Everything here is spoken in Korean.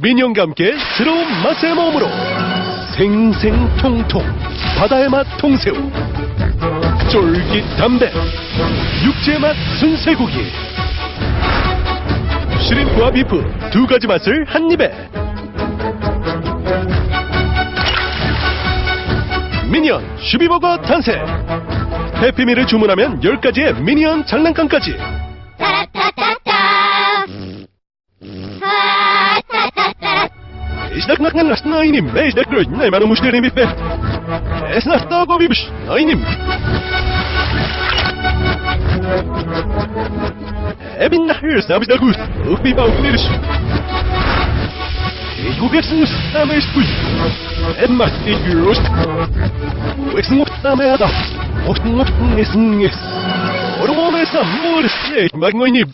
미니언과 함께 새로운 맛의 몸으로 생생통통 바다의 맛 통새우 쫄깃 담배 육지의 맛 순쇠고기. 슈림프와 비프 두 가지 맛을 한 입에. 미니언 슈비버거 탄생. 해피밀을 주문하면 10가지의 미니언 장난감까지 اشتقنا لنا ناينم ليش داك رجل نايم انا مشتري بالذات اسنا اختاقوا بيبش ناينم ابن نحير سابج داكوس اوف بيبا وكنيرش يوغيرسنوس اما يشكوش اما تيجيروش ويكسنوك اما يضع وكسنوك نسنس ورمونا يسمور السيك ماغنوني